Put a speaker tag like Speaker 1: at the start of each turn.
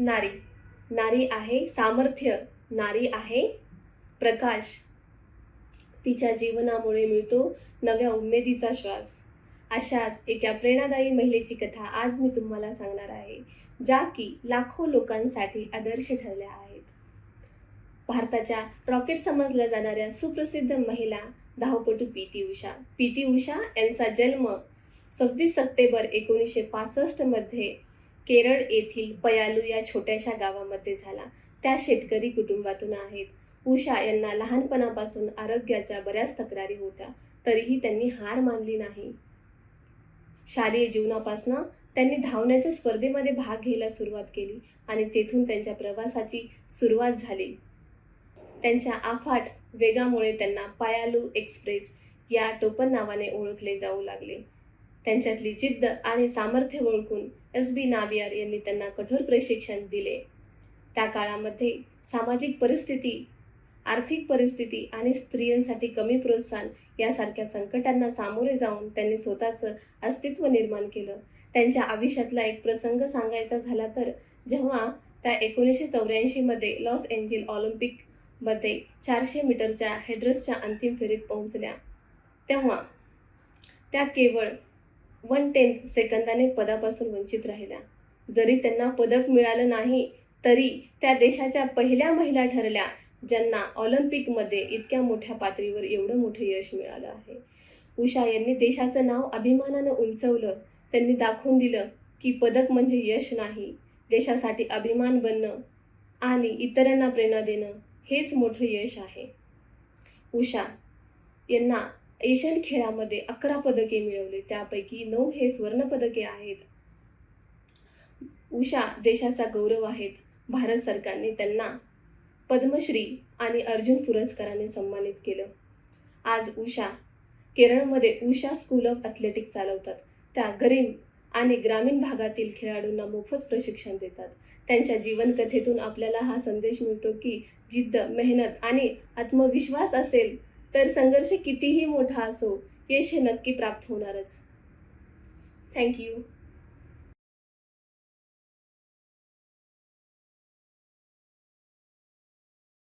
Speaker 1: नारी. नारी आहे सामर्थ्य. नारी आहे प्रकाश. तिच्या जीवनामुळे मिळतो नव्या उमेदीचा श्वास. अशाच एका प्रेरणादायी महिलेची कथा आज मी तुम्हाला सांगणार आहे ज्या की लाखो लोकांसाठी आदर्श ठरल्या आहेत. भारताच्या रॉकेट समजल्या जाणाऱ्या सुप्रसिद्ध महिला धावपटू P T Usha. P T Usha यांचा जन्म सव्वीस सप्टेंबर एकोणीसशे पासष्टमध्ये केरळ येथील पयालू या छोट्याशा गावामध्ये झाला. त्या शेतकरी कुटुंबातून आहेत. उषा यांना लहानपणापासून आरोग्याच्या बऱ्याच तक्रारी होत्या. तरीही त्यांनी हार मानली नाही. शालेय जीवनापासनं त्यांनी धावण्याच्या स्पर्धेमध्ये भाग घ्यायला सुरुवात केली आणि तेथून त्यांच्या प्रवासाची सुरुवात झाली. त्यांच्या आफाट वेगामुळे त्यांना पायालू एक्सप्रेस या टोपण नावाने ओळखले जाऊ लागले. त्यांच्यातली जिद्द आणि सामर्थ्य ओळखून एस बी नावियार यांनी त्यांना कठोर प्रशिक्षण दिले. त्या काळामध्ये सामाजिक परिस्थिती आर्थिक परिस्थिती आणि स्त्रियांसाठी कमी प्रोत्साहन यासारख्या संकटांना सामोरे जाऊन त्यांनी स्वतःचं अस्तित्व निर्माण केलं. त्यांच्या आयुष्यातला एक प्रसंग सांगायचा झाला तर जेव्हा त्या एकोणीसशे चौऱ्याऐंशीमध्ये लॉस एंजिल ऑलिम्पिकमध्ये चारशे मीटरच्या हेड्रसच्या अंतिम फेरीत पोहोचल्या. तेव्हा त्या केवळ वन टेन्थ सेकंदाने पदापासून वंचित राहिल्या जरी त्यांना पदक मिळालं नाही तरी त्या देशाच्या पहिल्या महिला ठरल्या ज्यांना ऑलिम्पिकमध्ये इतक्या मोठ्या पातळीवर एवढं मोठं यश मिळालं आहे. उषा यांनी देशाचं नाव अभिमानानं उंचवलं. त्यांनी दाखवून दिलं की पदक म्हणजे यश नाही देशासाठी अभिमान बनणं आणि इतरांना प्रेरणा देणं हेच मोठं यश आहे. उषा यांना एशियन खेळामध्ये अकरा पदके मिळवली. त्यापैकी नऊ हे सुवर्णपदके आहेत. उषा देशाचा गौरव आहेत. भारत सरकारने त्यांना पद्मश्री आणि अर्जुन पुरस्काराने सन्मानित केलं. आज उषा केरळमध्ये उषा स्कूल ऑफ ॲथलेटिक चालवतात. त्या गरीब आणि ग्रामीण भागातील खेळाडूंना मोफत प्रशिक्षण देतात. त्यांच्या जीवनकथेतून आपल्याला हा संदेश मिळतो की जिद्द मेहनत आणि आत्मविश्वास असेल तर संघर्ष कितीही मोठा असो यश हे नक्की प्राप्त होणारच. थँक्यू